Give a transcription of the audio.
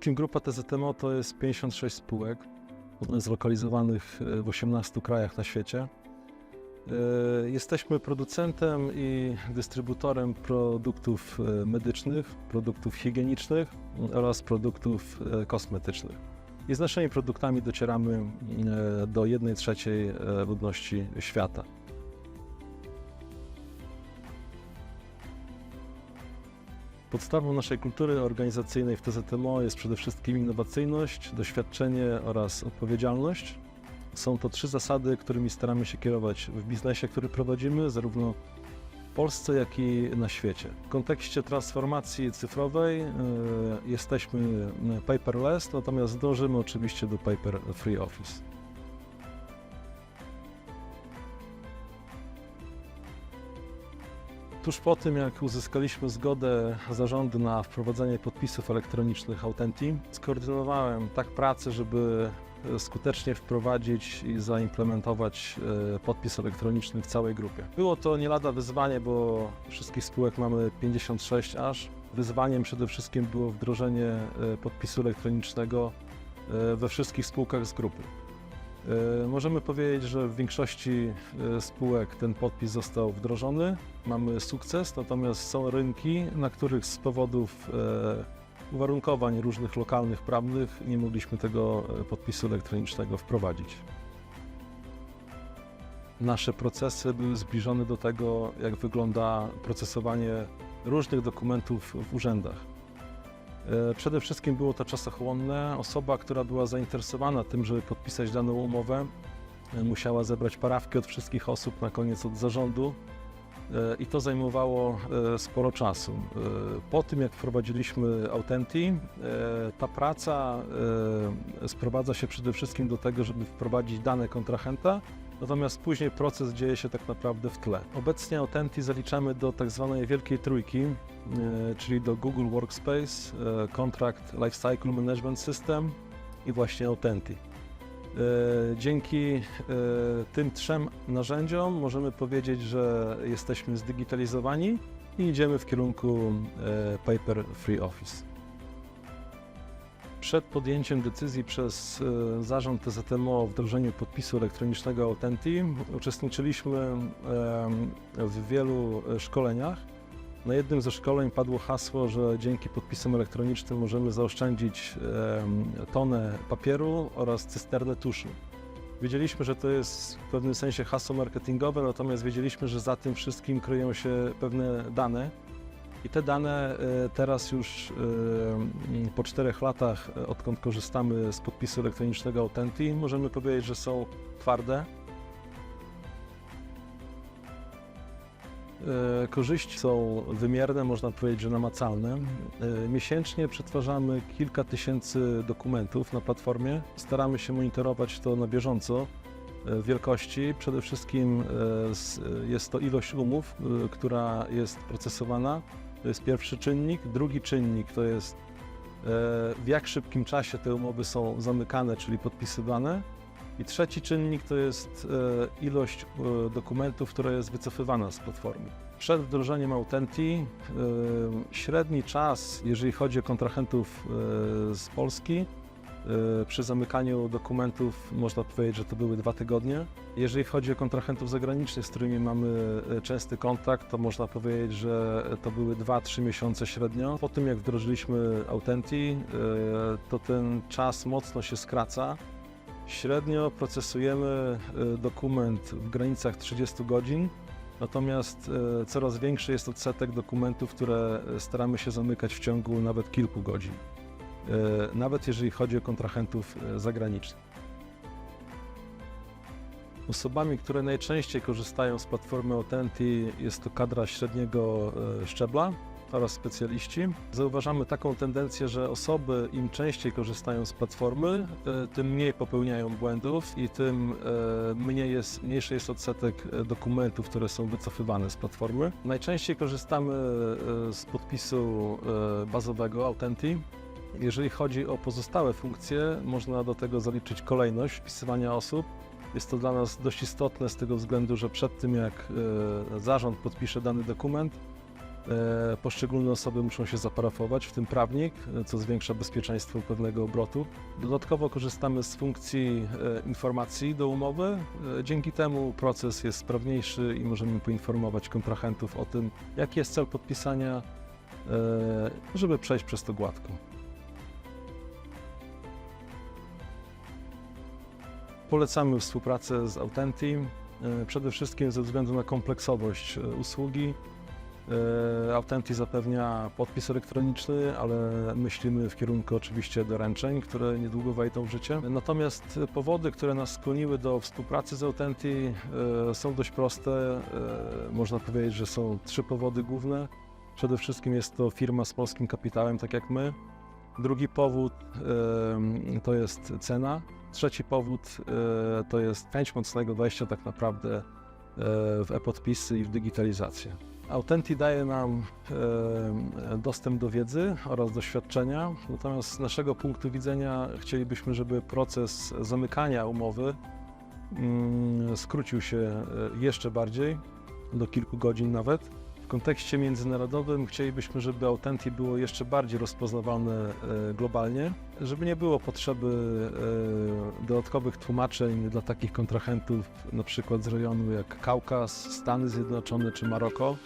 Team Grupa TZMO to jest 56 spółek zlokalizowanych w 18 krajach na świecie. E, Jesteśmy producentem i dystrybutorem produktów e, medycznych, produktów higienicznych oraz produktów e, kosmetycznych. I z naszymi produktami docieramy e, do 1 trzeciej e, ludności świata. Podstawą naszej kultury organizacyjnej w TZMO jest przede wszystkim innowacyjność, doświadczenie oraz odpowiedzialność. Są to trzy zasady, którymi staramy się kierować w biznesie, który prowadzimy, zarówno w Polsce, jak i na świecie. W kontekście transformacji cyfrowej e, jesteśmy paperless, natomiast dążymy oczywiście do paper free office. Tuż po tym, jak uzyskaliśmy zgodę zarządu na wprowadzenie podpisów elektronicznych Autenti, skoordynowałem tak pracę, żeby e, skutecznie wprowadzić i zaimplementować e, podpis elektroniczny w całej grupie. Było to nie lada wyzwanie, bo wszystkich spółek mamy 56 aż. Wyzwaniem przede wszystkim było wdrożenie e, podpisu elektronicznego we wszystkich spółkach z grupy. E, Możemy powiedzieć, że w większości e, spółek ten podpis został wdrożony. Mamy sukces, natomiast są rynki, na których z powodów e, uwarunkowań różnych lokalnych, prawnych nie mogliśmy tego podpisu elektronicznego wprowadzić. Nasze procesy były zbliżone do tego, jak wygląda procesowanie różnych dokumentów w urzędach. E, Przede wszystkim było to czasochłonne. Osoba, która była zainteresowana tym, żeby podpisać daną umowę, e, musiała zebrać parawki od wszystkich osób, na koniec od zarządu e, i to zajmowało sporo czasu. Po tym, jak wprowadziliśmy Autenti, ta praca sprowadza się przede wszystkim do tego, żeby wprowadzić dane kontrahenta, natomiast później proces dzieje się tak naprawdę w tle. Obecnie Autenti zaliczamy do tak zwanej wielkiej trójki, e, czyli do Google Workspace, e, Contract Lifecycle Management System i właśnie Autenti. E, Dzięki tym trzem narzędziom możemy powiedzieć, że jesteśmy zdigitalizowani i idziemy w kierunku Paper Free Office. Przed podjęciem decyzji przez e, zarząd TZMO o wdrożeniu podpisu elektronicznego Autenti uczestniczyliśmy w wielu e, szkoleniach. Na jednym ze szkoleń padło hasło, że dzięki podpisom elektronicznym możemy zaoszczędzić tonę papieru oraz cysternę tuszu. Wiedzieliśmy, że to jest w pewnym sensie hasło marketingowe, natomiast wiedzieliśmy, że za tym wszystkim kryją się pewne dane. I te dane e, teraz już e, m, po czterech latach, e, odkąd korzystamy z podpisu elektronicznego Autenti, możemy powiedzieć, że są twarde. Korzyści są wymierne, można powiedzieć, że namacalne. Miesięcznie przetwarzamy kilka tysięcy dokumentów na platformie. Staramy się monitorować to na bieżąco wielkości. Przede wszystkim jest to ilość umów, która jest procesowana. To jest pierwszy czynnik. Drugi czynnik to jest e, w jak szybkim czasie te umowy są zamykane, czyli podpisywane. I trzeci czynnik to jest e, ilość e, dokumentów, która jest wycofywana z platformy. Przed wdrożeniem Autenti średni czas, jeżeli chodzi o kontrahentów z Polski, przy zamykaniu dokumentów można powiedzieć, że to były dwa tygodnie. Jeżeli chodzi o kontrahentów zagranicznych, z którymi mamy e, częsty kontakt, to można powiedzieć, że to były 2-3 miesiące średnio. Po tym jak wdrożyliśmy Autenti, e, to ten czas mocno się skraca. Średnio procesujemy e, dokument w granicach 30 godzin, natomiast e, coraz większy jest odsetek dokumentów, które e, staramy się zamykać w ciągu nawet kilku godzin, e, nawet jeżeli chodzi o kontrahentów e, zagranicznych. Osobami, które najczęściej korzystają z platformy Autenti jest to kadra średniego e, szczebla oraz specjaliści. Zauważamy taką tendencję, że osoby im częściej korzystają z platformy, e, tym mniej popełniają błędów i tym e, mniej jest, mniejszy jest odsetek e, dokumentów, które są wycofywane z platformy. Najczęściej korzystamy e, z podpisu e, bazowego Autenti. Jeżeli chodzi o pozostałe funkcje, można do tego zaliczyć kolejność wpisywania osób. Jest to dla nas dość istotne z tego względu, że przed tym jak e, zarząd podpisze dany dokument, E, Poszczególne osoby muszą się zaparafować, w tym prawnik, co zwiększa bezpieczeństwo pewnego obrotu. Dodatkowo korzystamy z funkcji e, informacji do umowy. Dzięki temu proces jest sprawniejszy i możemy poinformować kontrahentów o tym, jaki jest cel podpisania, żeby przejść przez to gładko. Polecamy współpracę z Authentim, e, przede wszystkim ze względu na kompleksowość e, usługi. E, Authentic zapewnia podpis elektroniczny, ale myślimy w kierunku oczywiście doręczeń, które niedługo wejdą w życie. Natomiast powody, które nas skłoniły do współpracy z Authentic e, są dość proste. Można powiedzieć, że są trzy powody główne. Przede wszystkim jest to firma z polskim kapitałem, tak jak my. Drugi powód to jest cena. Trzeci powód e, to jest chęć mocnego wejścia tak naprawdę e, w e-podpisy i w digitalizację. Authentic daje nam e, dostęp do wiedzy oraz doświadczenia, natomiast z naszego punktu widzenia chcielibyśmy, żeby proces zamykania umowy mm, skrócił się jeszcze bardziej, do kilku godzin nawet. Kontekście międzynarodowym chcielibyśmy, żeby Authentic było jeszcze bardziej rozpoznawane e, globalnie, żeby nie było potrzeby e, dodatkowych tłumaczeń dla takich kontrahentów, na przykład z rejonu jak Kaukaz, Stany Zjednoczone czy Maroko.